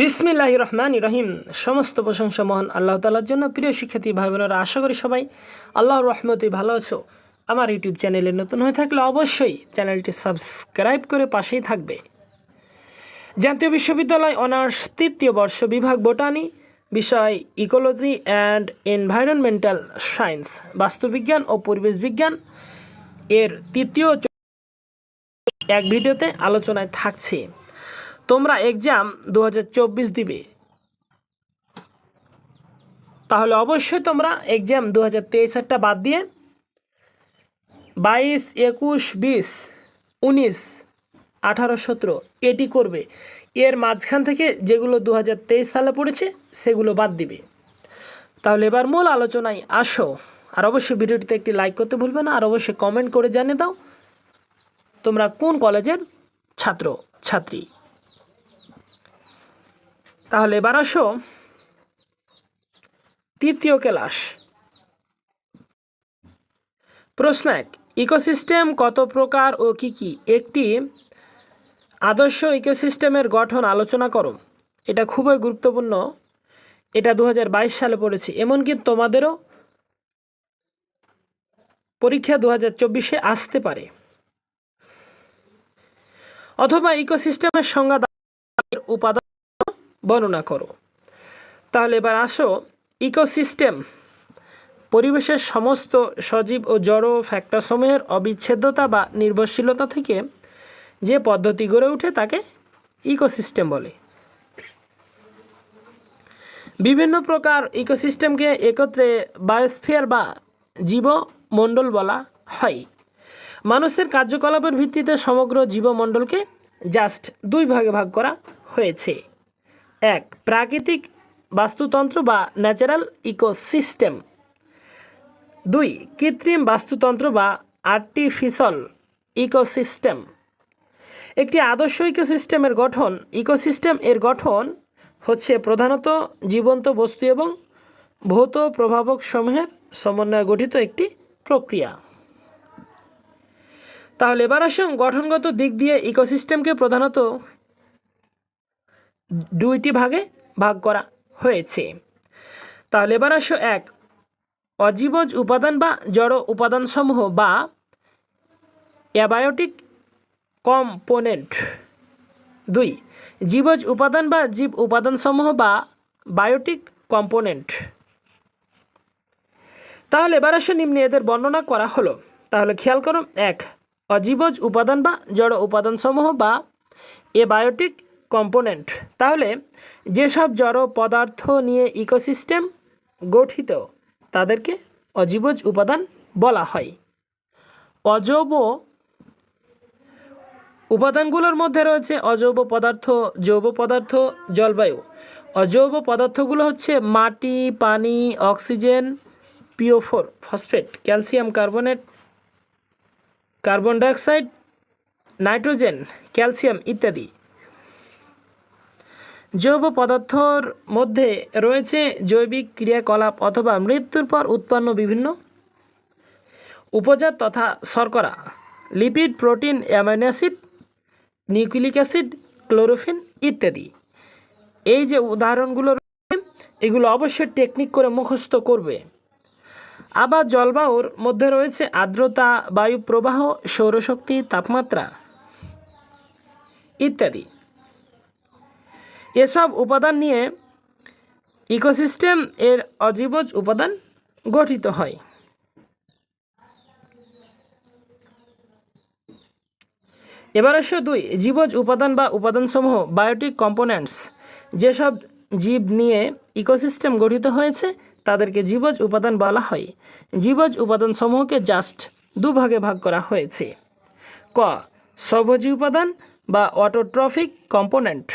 বিসমিল্লাহ রহমান রহিম সমস্ত প্রশংসা মহান আল্লাহ তালার জন্য। প্রিয় শিক্ষার্থী ভাই বোনেরা আশা করি সবাই আল্লাহর রহমতে ভালো আছো। আমার ইউটিউব চ্যানেলে নতুন হয়ে থাকলে অবশ্যই চ্যানেলটি সাবস্ক্রাইব করে পাশেই থাকবে। জাতীয় বিশ্ববিদ্যালয় অনার্স তৃতীয় বর্ষ বিভাগ বোটানি, বিষয় ইকোলজি অ্যান্ড এনভায়রনমেন্টাল সায়েন্স, বাস্তুবিজ্ঞান ও পরিবেশ বিজ্ঞান। এর তৃতীয় এক ভিডিওতে আলোচনায় থাকছে। তোমরা এক্সাম দু হাজার চব্বিশ দিবে। তাহলে অবশ্যই তোমরা এক্সাম দু হাজার তেইশেরটা বাদ দিয়ে বাইশ, একুশ, বিশ, উনিশ, আঠারো, সতেরো এটি করবে। এর মাঝখান থেকে যেগুলো দু হাজার তেইশ সালে পড়েছে, সেগুলো বাদ দিবে। তাহলে এবার মূল আলোচনায় আসো। আর অবশ্যই ভিডিওটিতে একটি লাইক করতে ভুলবে না, আর অবশ্যই কমেন্ট করে জানিয়ে দাও তোমরা কোন কলেজের ছাত্র, ছাত্রী। তাহলে এবার আসো। তৃতীয় ক্লাস। প্রশ্ন এক, ইকোসিস্টেম কত প্রকার ও কি কি? একটি, আদর্শ ইকোসিস্টেমের গঠন আলোচনা করো। এটা খুবই গুরুত্বপূর্ণ। এটা দু হাজার বাইশ সালে পড়েছি। এমনকি তোমাদেরও পরীক্ষা দু হাজার চব্বিশে আসতে পারে। অথবা ইকোসিস্টেমের সংজ্ঞা উপাদান বর্ণনা করো। তাহলে এবার আসো, ইকোসিস্টেম, পরিবেশের সমস্ত সজীব ও জড় ফ্যাক্টরসমূহের অবিচ্ছেদ্যতা বা নির্ভরশীলতা থেকে যে পদ্ধতি গড়ে ওঠে তাকে ইকোসিস্টেম বলে। বিভিন্ন প্রকার ইকোসিস্টেমকে একত্রে বায়োস্ফিয়ার বা জীবমণ্ডল বলা হয়। মানুষের কার্যকলাপের ভিত্তিতে সমগ্র জীবমণ্ডলকে জাস্ট দুই ভাগে ভাগ করা হয়েছে। এক, প্রাকৃতিক বাস্তুতন্ত্র বা ন্যাচারাল ইকোসিস্টেম দুই, কৃত্রিম বাস্তুতন্ত্র বা আর্টিফিশাল ইকোসিস্টেম একটি আদর্শ ইকোসিস্টেমের গঠন ইকোসিস্টেম এর গঠন হচ্ছে প্রধানত জীবন্ত বস্তু এবং ভৌত প্রভাবক সমূহের সমন্বয়ে গঠিত একটি প্রক্রিয়া। তাহলে এবার আসুন গঠনগত দিক দিয়ে ইকোসিস্টেমকে প্রধানত দুইটি ভাগে ভাগ করা হয়েছে। তাহলে এবার আসো এক। অজীবজ উপাদান বা জড় উপাদানসমূহ বা অ্যাবায়োটিক কম্পোনেন্ট। দুই। জীবজ উপাদান বা জীব উপাদানসমূহ বা বায়োটিক কম্পোনেন্ট। তাহলে এবার আসো নিম্নে এদের বর্ণনা করা হলো। তাহলে খেয়াল করো, এক। অজীবজ উপাদান বা জড় উপাদানসমূহ বা এ বায়োটিক কম্পোনেন্ট তাহলে যেসব জড় পদার্থ নিয়ে ইকোসিস্টেম গঠিত, তাদেরকে অজীবজ উপাদান বলা হয়। অজৈব উপাদানগুলোর মধ্যে রয়েছে অজৈব পদার্থ জৈব পদার্থ, জলবায়ু। অজৈব পদার্থগুলো হচ্ছে মাটি, পানি, oxygen, পিওফোর, phosphate, calcium carbonate, carbon dioxide, nitrogen, calcium ইত্যাদি। জৈব পদার্থর মধ্যে রয়েছে জৈবিক ক্রিয়াকলাপ অথবা মৃত্যুর পর উৎপন্ন বিভিন্ন উপজাত তথা শর্করা lipid protein amino acid nucleic acid chlorophyll ইত্যাদি। এই যে উদাহরণগুলো এগুলো অবশ্যই টেকনিক করে মুখস্থ করবে। আবার জলবায়ুর মধ্যে রয়েছে আর্দ্রতা বায়ু প্রবাহ সৌরশক্তি, তাপমাত্রা ইত্যাদি। এসব উপাদান নিয়ে ইকোসিস্টেম এর অজীবজ উপাদান গঠিত হয়। এবার আসো দুই, জীবজ উপাদান বা উপাদানসমূহ, বায়োটিক কম্পোনেন্টস, যেসব জীব নিয়ে ইকোসিস্টেম গঠিত হয়েছে, তাদেরকে জীবজ উপাদান বলা হয়। জীবজ উপাদানসমূহকে জাস্ট দুভাগে ভাগ করা হয়েছে। ক স্বভোজী উপাদান বা অটোট্রফিক কম্পোনেন্ট।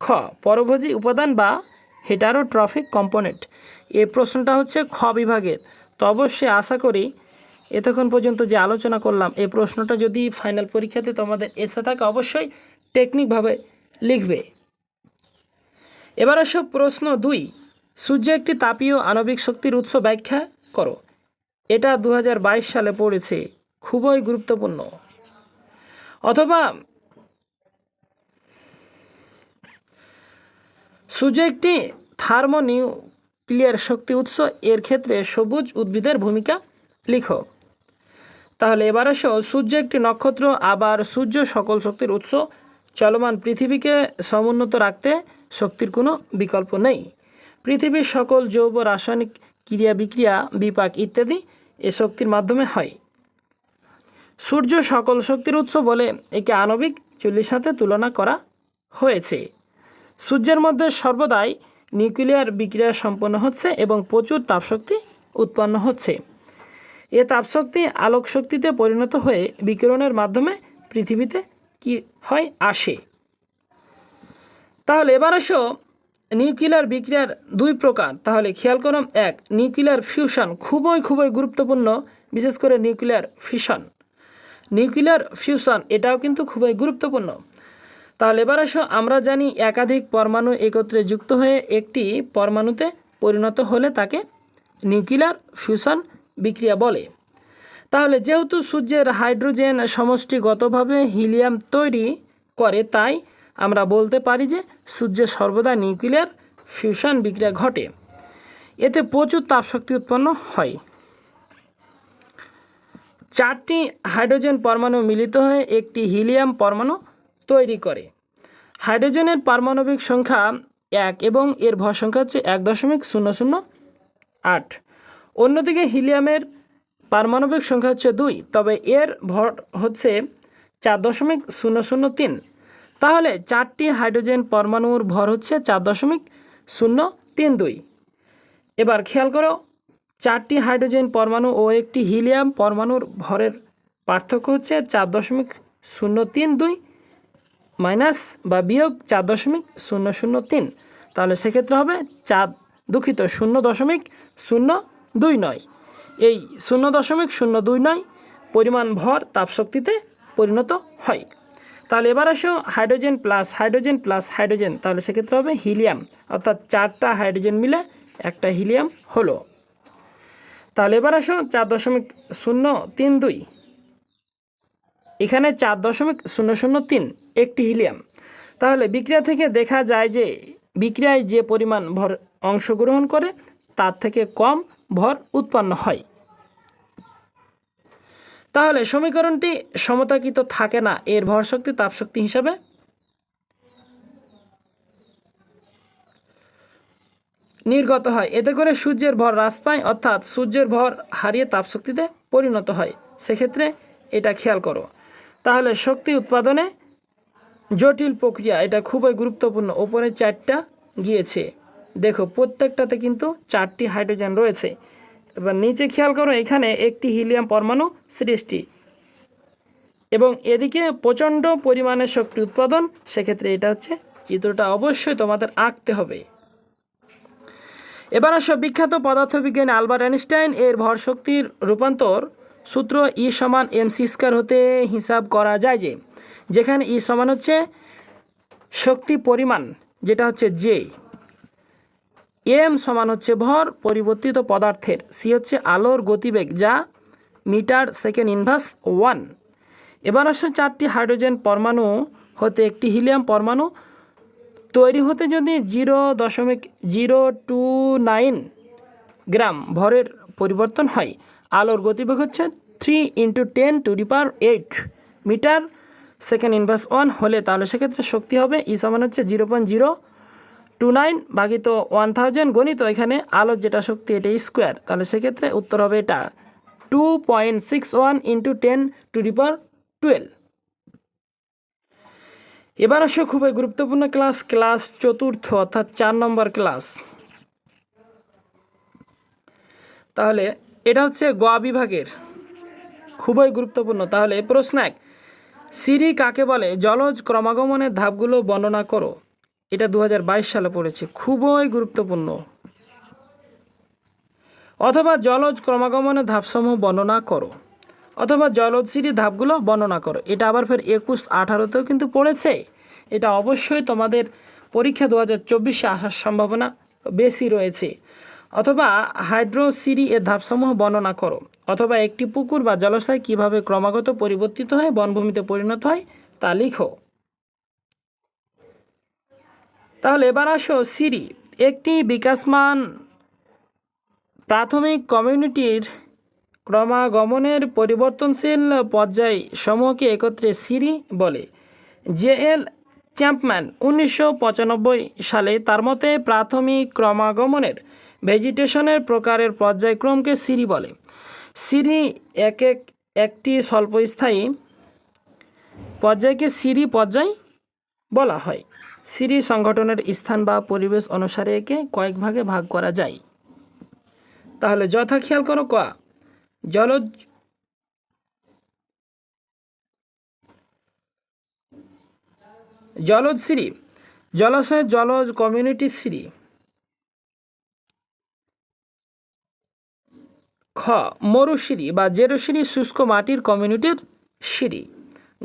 খ, পরভোজী উপাদান বা হেটারোট্রফিক কম্পোনেন্ট এই প্রশ্নটা হচ্ছে খ বিভাগের। তো অবশ্যই আশা করি এতক্ষণ পর্যন্ত যে আলোচনা করলাম, এই প্রশ্নটা যদি ফাইনাল পরীক্ষাতে তোমাদের এসে থাকে, অবশ্যই টেকনিকভাবে লিখবে। এবার আসো প্রশ্ন দুই, সূর্য একটি তাপীয় আণবিক শক্তির উৎস ব্যাখ্যা করো। এটা দু হাজার বাইশ সালে পড়েছে, খুবই গুরুত্বপূর্ণ। অথবা সূর্য একটি থার্মোনিউক্লিয়ার শক্তি উৎস এর ক্ষেত্রে সবুজ উদ্ভিদের ভূমিকা লিখো। তাহলে এবার আসো সূর্য একটি নক্ষত্র আবার সূর্য সকল শক্তির উৎস। চলমান পৃথিবীকে সমুন্নত রাখতে শক্তির কোনো বিকল্প নেই। পৃথিবীর সকল জৈব রাসায়নিক ক্রিয়া, বিক্রিয়া, বিপাক ইত্যাদি এ শক্তির মাধ্যমে হয়। সূর্য সকল শক্তির উৎস বলে একে আণবিক চুল্লির সাথে তুলনা করা হয়েছে। সূর্যের মধ্যে সর্বদাই নিউক্লিয়ার বিক্রিয়া সম্পন্ন হচ্ছে এবং প্রচুর তাপশক্তি উৎপন্ন হচ্ছে। এ তাপশক্তি আলোক শক্তিতে পরিণত হয়ে বিকিরণের মাধ্যমে পৃথিবীতে কি হয়? আসে। তাহলে এবার আসো নিউক্লিয়ার বিক্রিয়ার দুই প্রকার। তাহলে খেয়াল করুন এক, নিউক্লিয়ার ফিউশন খুবই খুবই গুরুত্বপূর্ণ, বিশেষ করে নিউক্লিয়ার ফিশন নিউক্লিয়ার ফিউশন এটাও কিন্তু খুবই গুরুত্বপূর্ণ। তাহলে এবার আসো, আমরা জানি একাধিক পরমাণু একত্রে যুক্ত হয়ে একটি পরমাণুতে পরিণত হলে তাকে নিউক্লিয়ার ফিউশন বিক্রিয়া বলে। তাহলে যেহেতু সূর্যের হাইড্রোজেন সমষ্টিগতভাবে হিলিয়াম তৈরি করে, তাই আমরা বলতে পারি যে সূর্যে সর্বদা নিউক্লিয়ার ফিউশন বিক্রিয়া ঘটে। এতে প্রচুর তাপশক্তি উৎপন্ন হয়। চারটি হাইড্রোজেন পরমাণু মিলিত হয়ে একটি হিলিয়াম পরমাণু তৈরি করে। হাইড্রোজেনের পারমাণবিক সংখ্যা এক এবং এর ভর সংখ্যা হচ্ছে এক দশমিক শূন্য শূন্য আট। অন্যদিকে হিলিয়ামের পারমাণবিক সংখ্যা হচ্ছে দুই, তবে এর ভর হচ্ছে চার দশমিক শূন্য শূন্য তিন। তাহলে চারটি হাইড্রোজেন পরমাণুর ভর হচ্ছে চার দশমিক শূন্য তিন দুই। এবার খেয়াল করো, চারটি হাইড্রোজেন পরমাণু ও একটি হিলিয়াম পরমাণুর ভরের পার্থক্য হচ্ছে চার দশমিক শূন্য তিন দুই মাইনাস বা বিয়োগ চার দশমিক শূন্য শূন্য তিন। তাহলে সেক্ষেত্রে হবে চার দুঃখিত শূন্য দশমিক শূন্য দুই নয়। এই শূন্য দশমিক শূন্য দুই নয় পরিমাণ ভর তাপশক্তিতে পরিণত হয়। তাহলে এবার আসো hydrogen plus hydrogen plus hydrogen. তাহলে সেক্ষেত্রে হবে হিলিয়াম। অর্থাৎ চারটা হাইড্রোজেন মিলে একটা হিলিয়াম হলো। তাহলে এবার আসো চার দশমিক শূন্য তিন দুই। এখানে চার দশমিক শূন্য শূন্য তিন একটি হিলিয়াম। তাহলে বিক্রিয়া থেকে দেখা যায় যে বিক্রিয়ায় যে পরিমাণ ভর অংশগ্রহণ করে, তার থেকে কম ভর উৎপন্ন হয়। তাহলে সমীকরণটি সমতাকিত থাকে না, এর ভর শক্তি তাপশক্তি হিসাবে। নির্গত হয়। এতে করে সূর্যের ভর হ্রাস পায়, অর্থাৎ সূর্যের ভর হারিয়ে তাপশক্তিতে পরিণত হয়। সেক্ষেত্রে এটা খেয়াল করো। তাহলে শক্তি উৎপাদনে জটিল প্রক্রিয়া, এটা খুবই গুরুত্বপূর্ণ। ওপরে চারটা গিয়েছে। দেখো, প্রত্যেকটাতে কিন্তু চারটি হাইড্রোজেন রয়েছে। এবার নিচে খেয়াল করো, এখানে একটি হিলিয়াম পরমাণু সৃষ্টি। এবং এদিকে প্রচণ্ড পরিমাণে শক্তি উৎপাদন, সেক্ষেত্রে এটা হচ্ছে চিত্রটা অবশ্যই তোমাদের আঁকতে হবে। এবার আসো, বিখ্যাত পদার্থবিজ্ঞানী আলবার্ট আইনস্টাইন, এর ভর শক্তির রূপান্তর, সূত্র ই সমান এম সি স্কোয়ার হতে হিসাব করা যায় যে যেখানে ই সমান হচ্ছে শক্তি পরিমাণ, যেটা হচ্ছে জে এম সমান হচ্ছে ভর পরিবর্তিত পদার্থের সি হচ্ছে আলোর গতিবেগ, যা মিটার সেকেন্ড ইনভার্স ওয়ান। এবার আসো চারটি হাইড্রোজেন পরমাণু হতে একটি হিলিয়াম পরমাণু তৈরি হতে যদি জিরো দশমিক জিরো টু নাইন গ্রাম ভরের পরিবর্তন হয়, আলোর গতিবেগ হচ্ছে three into ten to power eight metre second inverse one হলে তাহলে সেক্ষেত্রে শক্তি হবে ই সমান হচ্ছে zero point zero two nine বাকি তো ওয়ান থাউজেন্ড গণিত এখানে আলোর যেটা শক্তি এটা স্কোয়ার। তাহলে সেক্ষেত্রে উত্তর হবে এটা two point six one into ten to power twelve. এবার আসো খুবই গুরুত্বপূর্ণ ক্লাস ক্লাস চতুর্থ অর্থাৎ চার নম্বর ক্লাস। তাহলে এটা হচ্ছে গ বিভাগের। খুবই গুরুত্বপূর্ণ। তাহলে প্রশ্ন এক সিরি কাকে বলে? জলজ ক্রমাগমনের ধাপগুলো বর্ণনা করো। এটা দু হাজার বাইশ সালে পড়েছে, খুবই গুরুত্বপূর্ণ। অথবা জলজ ক্রমাগমনের ধাপসমূহ বর্ণনা করো। অথবা জলজ সিরি ধাপগুলো বর্ণনা করো। এটা আবার ফের একুশ আঠারোতেও কিন্তু পড়েছে। এটা অবশ্যই তোমাদের পরীক্ষা দু হাজার চব্বিশে আসার সম্ভাবনা বেশি রয়েছে। অথবা হাইড্রোসিরি এর ধাপসমূহ বর্ণনা করো, অথবা একটি পুকুর বা জলাশয় কীভাবে ক্রমাগত পরিবর্তিত হয়, বনভূমিতে পরিণত হয়, তা লিখো। তাহলে এবার আসো সিরি, একটি বিকাশমান প্রাথমিক কমিউনিটির ক্রমাগমনের পরিবর্তনশীল পর্যায় সমূহকে একত্রে সিরি বলে। জে এল চ্যাম্পম্যান উনিশশো পঁচানব্বই সালে তার মতে প্রাথমিক ক্রমাগমনের ভেজিটেশনের প্রকারের পর্যায়ক্রমকে সিরি বলে। সিরি এক এক, একটি স্বল্পস্থায়ী পর্যায়কে সিরি পর্যায় বলা হয়। সিরি সংগঠনের স্থান বা পরিবেশ অনুসারে একে কয়েক ভাগে ভাগ করা যায়। তাহলে যথা খেয়াল করো ক, জলজ জলজ সিঁড়ি জলাশয়ের জলজ কমিউনিটি সিঁড়ি মরুসিঁড়ি বা জেরোসিঁড়ি শুষ্ক মাটির কমিউনিটির সিঁড়ি।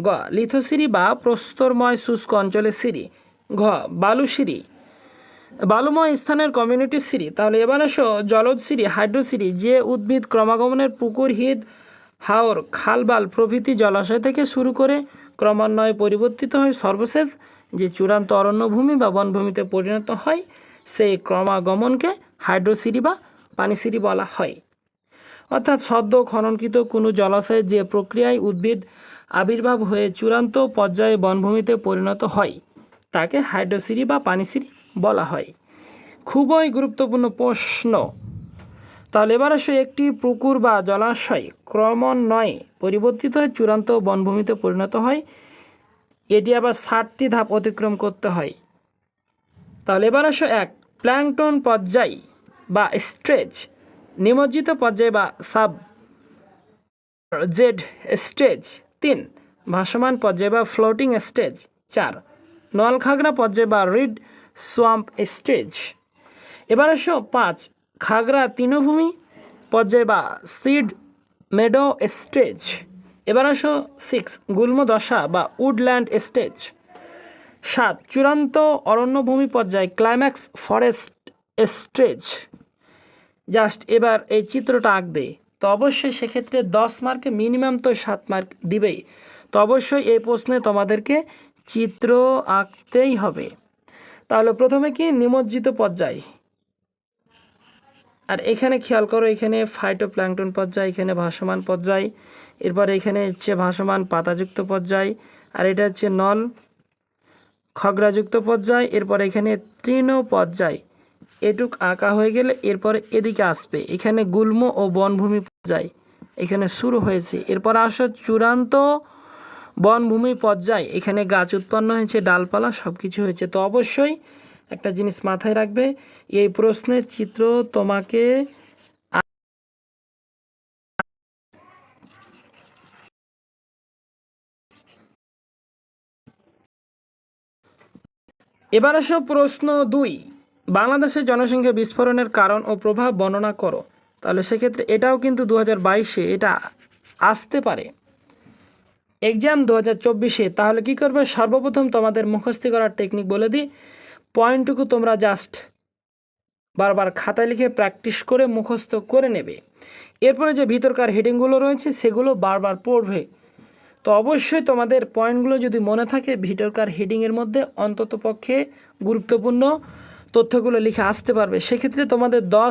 গ লিথোসিঁড়ি বা প্রস্তরময় শুষ্ক অঞ্চলের সিঁড়ি। ঘ বালুসিঁড়ি বালুময় স্থানের কমিউনিটি সিঁড়ি। তাহলে এবার আসো, জলজ সিঁড়ি, হাইড্রোসিঁড়ি, যে উদ্ভিদ ক্রমাগমনের পুকুর, হ্রদ, হাওর খালবাল প্রভৃতি জলাশয় থেকে শুরু করে ক্রমান্বয়ে পরিবর্তিত হয়। সর্বশেষ যে চূড়ান্ত অরণ্যভূমি বা বনভূমিতে পরিণত হয়, সেই ক্রমাগমনকে হাইড্রোসিঁড়ি বা পানিসিঁড়ি বলা হয়। অর্থাৎ সদ্য খননকৃত কোনো জলাশয়ে যে প্রক্রিয়ায় উদ্ভিদ আবির্ভাব হয়ে চূড়ান্ত পর্যায়ে বনভূমিতে পরিণত হয়, তাকে হাইড্রোসিরি বা পানিসিরি বলা হয়। খুবই গুরুত্বপূর্ণ প্রশ্ন। তাহলে এবার আসে একটি পুকুর বা জলাশয় ক্রমান্বয়ে পরিবর্তিত হয়ে চূড়ান্ত বনভূমিতে পরিণত হয়। এটি আবার ষাটটি ধাপ অতিক্রম করতে হয়। তাহলে এবার আসো এক প্ল্যাংটন পর্যায় বা স্ট্রেচ নিমজ্জিত পর্যায় বা সাব জেড স্টেজ তিন, ভাসমান পর্যায় বা ফ্লোটিং স্টেজ চার, নলখাগড়া পর্যায় বা রিড সোয়াম্প স্টেজ। এবার আসো পাঁচ, খাগড়া তৃণভূমি পর্যায় বা সিড মেডো স্টেজ। এবার আসো সিক্স গুল্ম দশা বা উডল্যান্ড স্টেজ। সাত, চূড়ান্ত অরণ্যভূমি পর্যায় ক্লাইম্যাক্স ফরেস্ট স্টেজ। জাস্ট এবার এই চিত্রটা আঁকবে। তো অবশ্যই সেক্ষেত্রে দশ মার্কে মিনিমাম তো সাত মার্ক দিবেই। তো অবশ্যই এই প্রশ্নে তোমাদেরকে চিত্র আঁকতেই হবে। তাহলে প্রথমে কি নিমজ্জিত পর্যায়? আর এখানে খেয়াল করো, এখানে ফাইটোপ্ল্যাঙ্কটন পর্যায়, এখানে ভাসমান পর্যায়, এরপর এখানে হচ্ছে ভাসমান পাতাযুক্ত পর্যায়, আর এটা হচ্ছে নল খগড়াযুক্ত পর্যায়, এরপর এখানে তৃণ পর্যায়। এটুক আঁকা হয়ে গেলে এরপরে এদিকে আসবে। এখানে গুল্ম ও বনভূমি পর্যায়। এখানে শুরু হয়েছে। এরপর আসো চূড়ান্ত বনভূমি পর্যায়। এখানে গাছ উৎপন্ন হয়েছে, ডালপালা সব কিছু হয়েছে। তো অবশ্যই একটা জিনিস মাথায় রাখবে, এই প্রশ্নের চিত্র তোমাকে এবার আসো প্রশ্ন দুই। বাংলাদেশের জনসংখ্যা বিস্ফোরণের কারণ ও প্রভাব বর্ণনা করো। তাহলে সেক্ষেত্রে এটাও কিন্তু দু হাজার বাইশে এটা আসতে পারে। এক্সাম দু হাজার চব্বিশে, তাহলে কী করবে? সর্বপ্রথম তোমাদের মুখস্থি করার টেকনিক বলে দিই। পয়েন্টটুকু তোমরা জাস্ট বারবার খাতায় লিখে প্র্যাকটিস করে মুখস্থ করে নেবে। এরপরে যে ভিতরকার হেডিংগুলো রয়েছে, সেগুলো বারবার পড়বে। তো অবশ্যই তোমাদের পয়েন্টগুলো যদি মনে থাকে, ভিতরকার হেডিংয়ের মধ্যে অন্তত পক্ষে গুরুত্বপূর্ণ তথ্যগুলো লিখে আসতে পারবে। সেক্ষেত্রে তোমাদের দশ